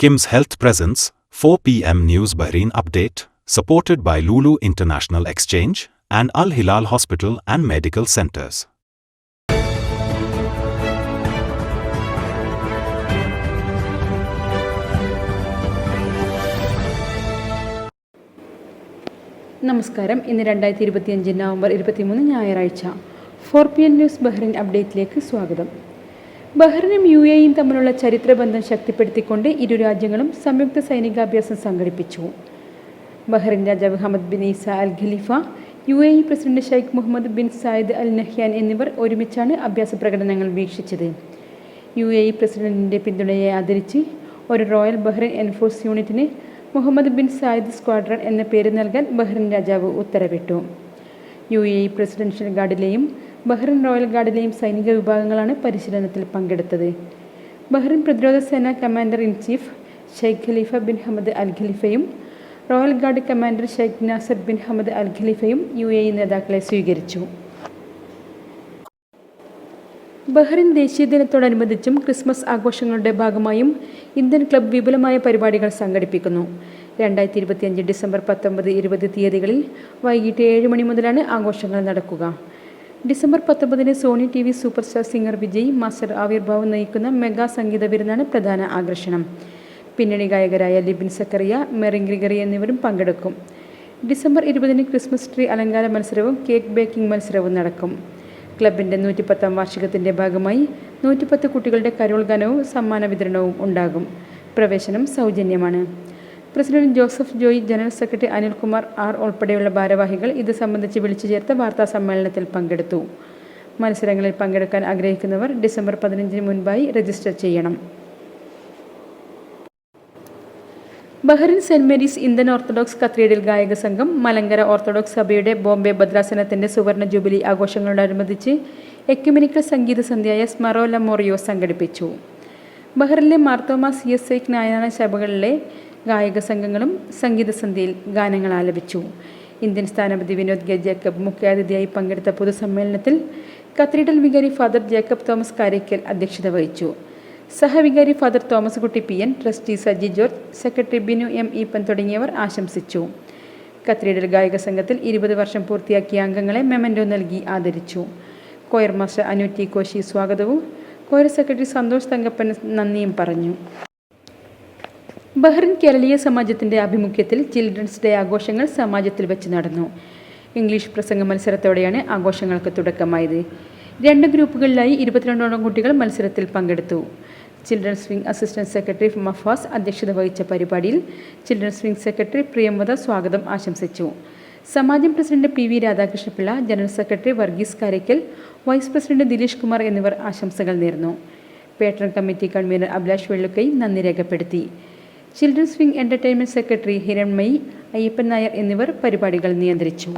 Kim's Health Presence, 4 p.m. News Bahrain Update, supported by Lulu International Exchange and Al Hilal Hospital and Medical Centers. നമസ്കാരം ഇന്ന് രണ്ടായിരത്തി ഇരുപത്തിയഞ്ച് November ഇരുപത്തിമൂന്ന് ഞായറാഴ്ച four P N news Bahrain അപ്ഡേറ്റിലേക്ക് സ്വാഗതം ബഹ്റിനും U എയും തമ്മിലുള്ള ചരിത്രബന്ധം ശക്തിപ്പെടുത്തിക്കൊണ്ട് ഇരു രാജ്യങ്ങളും സംയുക്ത സൈനികാഭ്യാസം സംഘടിപ്പിച്ചു. ബഹ്റിൻ രാജാവ് Hamad bin Isa Al Khalifa U A E president Sheikh Mohammed bin Zayed Al Nahyan എന്നിവർ ഒരുമിച്ചാണ് അഭ്യാസ പ്രകടനങ്ങൾ വീക്ഷിച്ചത്. യു എ ഇ പ്രസിഡന്റിന്റെ പിന്തുണയെ ആദരിച്ച് ഒരു റോയൽ ബഹ്റിൻ എൻഫോഴ്സ് യൂണിറ്റിന് മുഹമ്മദ് ബിൻ സായിദ് സ്ക്വാഡ്രൺ എന്ന പേര് നൽകാൻ ബഹ്റിൻ രാജാവ് ഉത്തരവിട്ടു. യു എ ഇ പ്രസിഡൻഷ്യൽ ഗാർഡിലെയും ബഹ്റിൻ റോയൽ ഗാർഡിലെയും സൈനിക വിഭാഗങ്ങളാണ് പരിശീലനത്തിൽ പങ്കെടുത്തത്. ബഹ്റിൻ പ്രതിരോധ സേന commander in chief Sheikh Khalifa bin Hamad Al ഖലീഫയും royal guard commander Sheikh Nasser bin Hamad Al ഖലീഫയും U A നേതാക്കളെ സ്വീകരിച്ചു. ബഹ്റിൻ ദേശീയ ദിനത്തോടനുബന്ധിച്ചും ക്രിസ്മസ് ആഘോഷങ്ങളുടെ ഭാഗമായും ഇന്ത്യൻ ക്ലബ് വിപുലമായ പരിപാടികൾ സംഘടിപ്പിക്കുന്നു. രണ്ടായിരത്തി ഇരുപത്തിയഞ്ച് ഡിസംബർ പത്തൊമ്പത് ഇരുപത് തീയതികളിൽ വൈകിട്ട് ഏഴ് മണി മുതലാണ് ആഘോഷങ്ങൾ നടക്കുക. ഡിസംബർ പത്തൊമ്പതിന് Sony T V super star singer Vijay master Avirbhav നയിക്കുന്ന മെഗാ സംഗീത വിരുന്നാണ് പ്രധാന ആകർഷണം. പിന്നണി ഗായകരായ ലിബിൻ സക്കറിയ മെറിൻ ഗ്രിഗറി എന്നിവരും പങ്കെടുക്കും. ഡിസംബർ ഇരുപതിന് ക്രിസ്മസ് ട്രീ അലങ്കാര മത്സരവും കേക്ക് ബേക്കിംഗ് മത്സരവും നടക്കും. ക്ലബിന്റെ നൂറ്റിപ്പത്താം വാർഷികത്തിന്റെ ഭാഗമായി നൂറ്റിപ്പത്ത് കുട്ടികളുടെ കരോൾ ഗാനവും സമ്മാന വിതരണവും ഉണ്ടാകും. പ്രവേശനം സൗജന്യമാണ്. President Joseph Joy general secretary Anilkumar R ഉൾപ്പെടെയുള്ള ഭാരവാഹികൾ ഇത് സംബന്ധിച്ച് വിളിച്ചു ചേർത്ത വാർത്താ സമ്മേളനത്തിൽ പങ്കെടുത്തു. മത്സരങ്ങളിൽ പങ്കെടുക്കാൻ ആഗ്രഹിക്കുന്നവർ ഡിസംബർ പതിനഞ്ചിന് മുൻപായി രജിസ്റ്റർ ചെയ്യണം. Bahrain saint Mary's Indian orthodox cathedral ഗായക സംഘം മലങ്കര ഓർത്തഡോക്സ് സഭയുടെ ബോംബെ ഭദ്രാസനത്തിന്റെ സുവർണ ജൂബിലി ആഘോഷങ്ങളോടനുബന്ധിച്ച് എക്യുമെനിക്കൽ സംഗീത സന്ധ്യയായ സ്മറോല മോറിയോ സംഘടിപ്പിച്ചു. ബഹ്റിനിലെ മാർത്തോമ സി എസ് ഐ നായന സഭകളിലെ ഗായക സംഘങ്ങളും സംഗീതസന്ധ്യയിൽ ഗാനങ്ങൾ ആലപിച്ചു. ഇന്ത്യൻ സ്ഥാനപതി വിനോദ് കെ ജേക്കബ് മുഖ്യാതിഥിയായി പങ്കെടുത്ത പൊതുസമ്മേളനത്തിൽ കത്തീഡ്രൽ വികാരി ഫാദർ ജേക്കബ് തോമസ് കാരയ്ക്കൽ അധ്യക്ഷത വഹിച്ചു. സഹവികാരി father Thomas Kutty P N trustee Saji George secretary Binu M Eapen തുടങ്ങിയവർ ആശംസിച്ചു. കത്തീഡ്രൽ ഗായക സംഘത്തിൽ ഇരുപത് വർഷം പൂർത്തിയാക്കിയ അംഗങ്ങളെ മെമന്റോ നൽകി ആദരിച്ചു. Choir master Anu T Koshy സ്വാഗതവും കോയർ സെക്രട്ടറി സന്തോഷ് തങ്കപ്പൻ നന്ദിയും പറഞ്ഞു. ബഹ്റിൻ കേരളീയ സമാജത്തിന്റെ ആഭിമുഖ്യത്തിൽ ചിൽഡ്രൻസ് ഡേ ആഘോഷങ്ങൾ സമാജത്തിൽ വെച്ച് നടന്നു. ഇംഗ്ലീഷ് പ്രസംഗ മത്സരത്തോടെയാണ് ആഘോഷങ്ങൾക്ക് തുടക്കമായത്. രണ്ട് ഗ്രൂപ്പുകളിലായി ഇരുപത്തിരണ്ടോളം കുട്ടികൾ മത്സരത്തിൽ പങ്കെടുത്തു. Children's wing assistant secretary Mafas അധ്യക്ഷത വഹിച്ച പരിപാടിയിൽ ചിൽഡ്രൻസ് വിംഗ് സെക്രട്ടറി പ്രിയമത സ്വാഗതം ആശംസിച്ചു. സമാജം president P V Radhakrishnapillai general secretary Varghese Karakkal vice president Dileesh Kumar എന്നിവർ ആശംസകൾ നേർന്നു. Patron committee convener Abhilash Vellukkai നന്ദി രേഖപ്പെടുത്തി. Children's wing entertainment secretary Hiranmayi Ayyappan Nair എന്നിവർ പരിപാടികൾ നിയന്ത്രിച്ചു.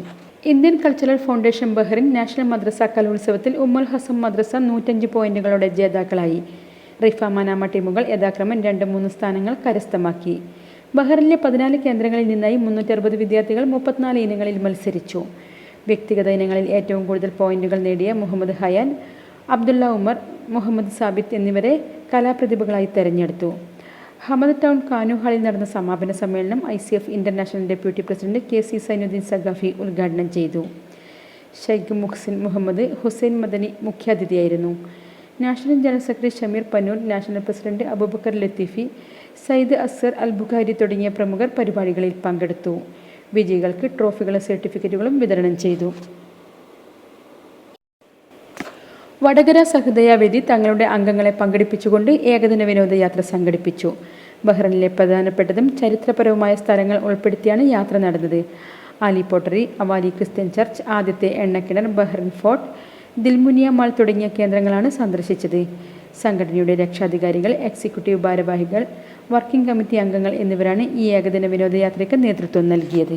Indian cultural foundation Bahrain national മദ്രസ കലോത്സവത്തിൽ ഉമ്മൽ ഹസം മദ്രസ നൂറ്റഞ്ച് പോയിന്റുകളുടെ ജേതാക്കളായി. റിഫ മനാമ ടീമുകൾ യഥാക്രമം രണ്ട് മൂന്ന് സ്ഥാനങ്ങൾ കരസ്ഥമാക്കി. ബഹ്റിനിലെ പതിനാല് കേന്ദ്രങ്ങളിൽ നിന്നായി മുന്നൂറ്റി അറുപത് വിദ്യാർത്ഥികൾ മുപ്പത്തിനാല് ഇനങ്ങളിൽ മത്സരിച്ചു. വ്യക്തിഗത ഇനങ്ങളിൽ ഏറ്റവും കൂടുതൽ പോയിന്റുകൾ നേടിയ മുഹമ്മദ് ഹയാൻ അബ്ദുള്ള ഉമർ മുഹമ്മദ് സാബിത്ത് എന്നിവരെ കലാപ്രതിഭകളായി തെരഞ്ഞെടുത്തു. ഹമദ് ടൗൺ കാനു ഹാളിൽ നടന്ന സമാപന സമ്മേളനം I C F international deputy president K C Zainuddin Saqafi ഉദ്ഘാടനം ചെയ്തു. Sheikh Muhsin Muhammad Hussain Madani മുഖ്യാതിഥിയായിരുന്നു. National general secretary Shameer Pannur national president Abubakar Latheefi Sayyid Azhar Al Bukhari തുടങ്ങിയ പ്രമുഖർ പരിപാടികളിൽ പങ്കെടുത്തു. വിജയികൾക്ക് ട്രോഫികളും സർട്ടിഫിക്കറ്റുകളും വിതരണം ചെയ്തു. വടകര സഹൃദയ വേദി തങ്ങളുടെ അംഗങ്ങളെ പങ്കെടുപ്പിച്ചുകൊണ്ട് ഏകദിന വിനോദയാത്ര സംഘടിപ്പിച്ചു. ബഹ്റൈനിലെ പ്രധാനപ്പെട്ടതും ചരിത്രപരവുമായ സ്ഥലങ്ങൾ ഉൾപ്പെടുത്തിയാണ് യാത്ര നടന്നത്. Aali pottery Awali Christian church ആദ്യത്തെ എണ്ണക്കിണർ ബഹ്റൈൻ ഫോർട്ട് ദിൽമുനിയ മാൾ തുടങ്ങിയ കേന്ദ്രങ്ങളാണ് സന്ദർശിച്ചത്. സംഘടനയുടെ രക്ഷാധികാരികൾ എക്സിക്യൂട്ടീവ് ഭാരവാഹികൾ വർക്കിംഗ് കമ്മിറ്റി അംഗങ്ങൾ എന്നിവരാണ് ഈ ഏകദിന വിനോദയാത്രയ്ക്ക് നേതൃത്വം നൽകിയത്.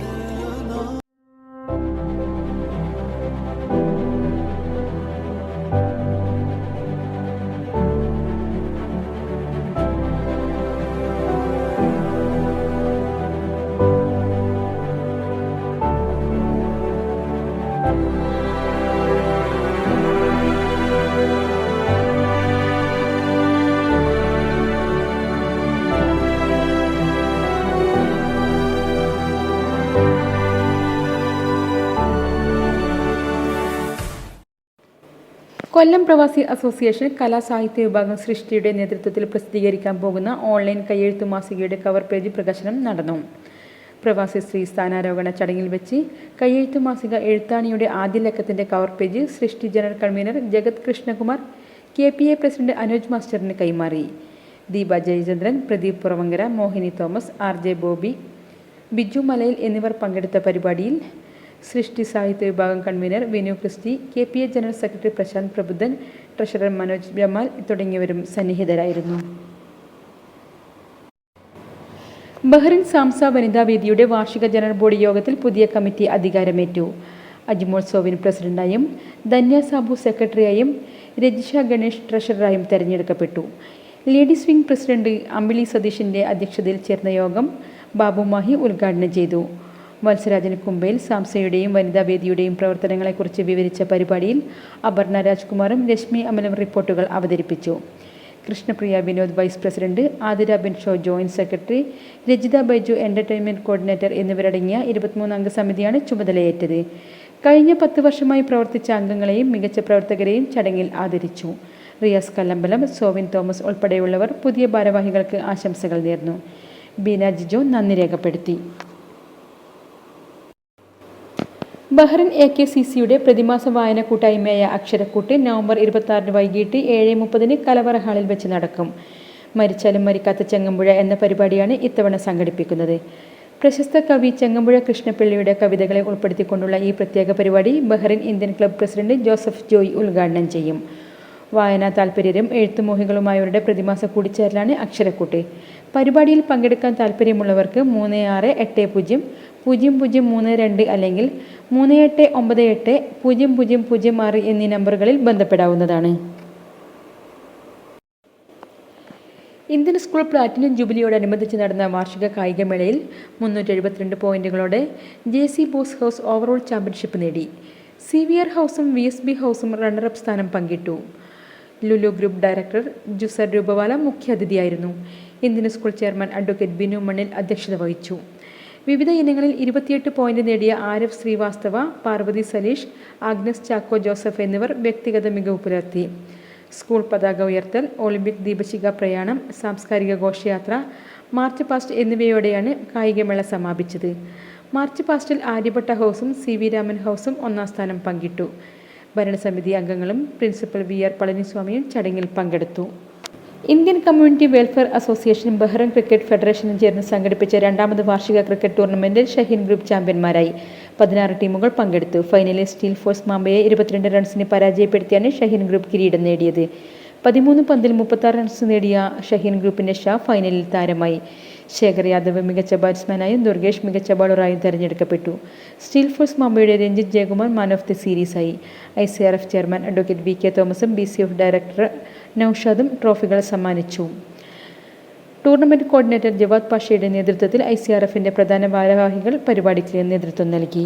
കൊല്ലം പ്രവാസി അസോസിയേഷൻ കലാസാഹിത്യ വിഭാഗം സൃഷ്ടിയുടെ നേതൃത്വത്തിൽ പ്രസിദ്ധീകരിക്കാൻ പോകുന്ന ഓൺലൈൻ കയ്യെഴുത്തു മാസികയുടെ കവർ പേജ് പ്രകാശനം നടന്നു. പ്രവാസി സ്ത്രീ സ്ഥാനാരോഹണ ചടങ്ങിൽ വെച്ച് കയ്യെഴുത്തു മാസിക എഴുത്താണിയുടെ ആദ്യ ലക്കത്തിന്റെ cover page Srishti general convener Jagat Krishnakumar K P A president Anoj മാസ്റ്ററിന് കൈമാറി. Deepa Jayachandran Pradeep Puravankara Mohini Thomas R J Bobby Biju Malayil എന്നിവർ പങ്കെടുത്ത പരിപാടിയിൽ സൃഷ്ടി സാഹിത്യ വിഭാഗം convener Vinu Christy K P A general secretary Prashanth Prabuddhan treasurer Manoj Brahmal തുടങ്ങിയവരും സന്നിഹിതരായിരുന്നു. ബഹ്റിൻ സാംസ വനിതാ വേദിയുടെ വാർഷിക ജനറൽ ബോഡി യോഗത്തിൽ പുതിയ കമ്മിറ്റി അധികാരമേറ്റു. അജ്മോൾ സോവിൻ പ്രസിഡന്റായും ധന്യ സാബു സെക്രട്ടറിയായും രജിഷ ഗണേഷ് ട്രഷററായും തെരഞ്ഞെടുക്കപ്പെട്ടു. ലേഡീസ് വിംഗ് പ്രസിഡന്റ് അമ്പിളി സതീഷിന്റെ അധ്യക്ഷതയിൽ ചേർന്ന യോഗം ബാബു മാഹി ഉദ്ഘാടനം ചെയ്തു. വത്സരാജൻ കുമ്പയിൽ സാംസയുടെയും വനിതാ വേദിയുടെയും പ്രവർത്തനങ്ങളെക്കുറിച്ച് വിവരിച്ച പരിപാടിയിൽ അപർണ രാജ്കുമാറും രശ്മി അമലും റിപ്പോർട്ടുകൾ അവതരിപ്പിച്ചു. Krishnapriya Vinod vice president Athira Binsho joint secretary Rajitha Baiju entertainment coordinator എന്നിവരടങ്ങിയ ഇരുപത്തിമൂന്നംഗ സമിതിയാണ് ചുമതലയേറ്റത്. കഴിഞ്ഞ പത്ത് വർഷമായി പ്രവർത്തിച്ച അംഗങ്ങളെയും മികച്ച പ്രവർത്തകരെയും ചടങ്ങിൽ ആദരിച്ചു. റിയാസ് കല്ലമ്പലം സോവിൻ തോമസ് ഉൾപ്പെടെയുള്ളവർ പുതിയ ഭാരവാഹികൾക്ക് ആശംസകൾ നേർന്നു. ബീന ജിജോ നന്ദി രേഖപ്പെടുത്തി. ബഹ്റിൻ എ കെ സി സിയുടെ പ്രതിമാസ വായന കൂട്ടായ്മയായ അക്ഷരക്കൂട്ട് നവംബർ ഇരുപത്തി വൈകിട്ട് ഏഴ് മുപ്പതിന് കലവറ ഹാളിൽ വെച്ച് നടക്കും. മരിച്ചാലും മരിക്കാത്ത ചെങ്ങമ്പുഴ എന്ന പരിപാടിയാണ് ഇത്തവണ സംഘടിപ്പിക്കുന്നത്. പ്രശസ്ത കവി ചെങ്ങമ്പുഴ കൃഷ്ണപിള്ളിയുടെ കവിതകളെ ഉൾപ്പെടുത്തിക്കൊണ്ടുള്ള ഈ പ്രത്യേക പരിപാടി Bahrain Indian club president Joseph Joy ഉദ്ഘാടനം ചെയ്യും. വായനാ താല്പര്യരും എഴുത്തുമോഹികളുമായവരുടെ പ്രതിമാസ കൂടിച്ചേരലാണ് അക്ഷരക്കൂട്ട്. പരിപാടിയിൽ പങ്കെടുക്കാൻ താല്പര്യമുള്ളവർക്ക് മൂന്ന് ആറ് എട്ട് പൂജ്യം പൂജ്യം പൂജ്യം മൂന്ന് രണ്ട് അല്ലെങ്കിൽ മൂന്ന് എട്ട് ഒമ്പത് എട്ട് പൂജ്യം പൂജ്യം പൂജ്യം ആറ് എന്നീ നമ്പറുകളിൽ ബന്ധപ്പെടാവുന്നതാണ്. ഇന്ത്യൻ സ്കൂൾ പ്ലാറ്റിനം ജൂബിലിയോടനുബന്ധിച്ച് നടന്ന വാർഷിക കായികമേളയിൽ മുന്നൂറ്റി എഴുപത്തിരണ്ട് പോയിന്റുകളോടെ J C Bose house overall championship നേടി. സി വി ആർ ഹൗസും വി എസ് ബി ഹൗസും റണ്ണറപ്പ് സ്ഥാനം പങ്കിട്ടു. Lulu group director Juzer Rupawala മുഖ്യാതിഥിയായിരുന്നു Indian school chairman advocate Binu Mannil അധ്യക്ഷത വഹിച്ചു. വിവിധ ഇനങ്ങളിൽ ഇരുപത്തിയെട്ട് പോയിന്റ് നേടിയ ആരഫ് ശ്രീവാസ്തവ പാർവതി സലീഷ് ആഗ്നസ് ചാക്കോ ജോസഫ് എന്നിവർ വ്യക്തിഗത മികവ് പുലർത്തി സ്കൂൾ പതാക ഉയർത്തൽ ഒളിമ്പിക് ദീപശിഖ പ്രയാണം സാംസ്കാരിക ഘോഷയാത്ര മാർച്ച് പാസ്റ്റ് എന്നിവയോടെയാണ് കായികമേള സമാപിച്ചത്. മാർച്ച് പാസ്റ്റിൽ ആര്യഭട്ട ഹൗസും സി വി രാമൻ ഹൗസും ഒന്നാം സ്ഥാനം പങ്കിട്ടു. ഭരണസമിതി അംഗങ്ങളും പ്രിൻസിപ്പൽ വി ആർ പളനിസ്വാമിയും ചടങ്ങിൽ പങ്കെടുത്തു. ഇന്ത്യൻ കമ്മ്യൂണിറ്റി വെൽഫെയർ അസോസിയേഷനും ബഹ്റൈൻ ക്രിക്കറ്റ് ഫെഡറേഷനും ചേർന്ന് സംഘടിപ്പിച്ച രണ്ടാമത് വാർഷിക ക്രിക്കറ്റ് ടൂർണമെന്റിൽ ഷഹീൻ ഗ്രൂപ്പ് ചാമ്പ്യന്മാരായി. പതിനാറ് ടീമുകൾ പങ്കെടുത്തു. ഫൈനലിൽ സ്റ്റീൽ ഫോഴ്സ് മാമ്പയെ ഇരുപത്തിരണ്ട് റൺസിന് പരാജയപ്പെടുത്തിയാണ് ഷഹീൻ ഗ്രൂപ്പ് കിരീടം നേടിയത്. പതിമൂന്ന് പന്തിൽ മുപ്പത്താറ് റൺസ് നേടിയ ഷഹീൻ ഗ്രൂപ്പിന്റെ ഷാ ഫൈനലിൽ താരമായി. ശേഖർ യാദവ് മികച്ച ബാറ്റ്സ്മാനായും ദുർഗേഷ് മികച്ച ബൗളറായും തെരഞ്ഞെടുക്കപ്പെട്ടു. സ്റ്റീൽ ഫോഴ്സ് മുംബൈയുടെ Ranjith Jayakumar man of the സീരീസായി I C R F chairman advocate V K തോമസും ബി സി എഫ് ഡയറക്ടർ നൌഷാദും ട്രോഫികൾ സമ്മാനിച്ചു. ടൂർണമെന്റ് കോർഡിനേറ്റർ ജവാദ് പാഷയുടെ നേതൃത്വത്തിൽ ഐ സി ആർ എഫിന്റെ പ്രധാന ഭാരവാഹികൾ പരിപാടിക്ക് നേതൃത്വം നൽകി.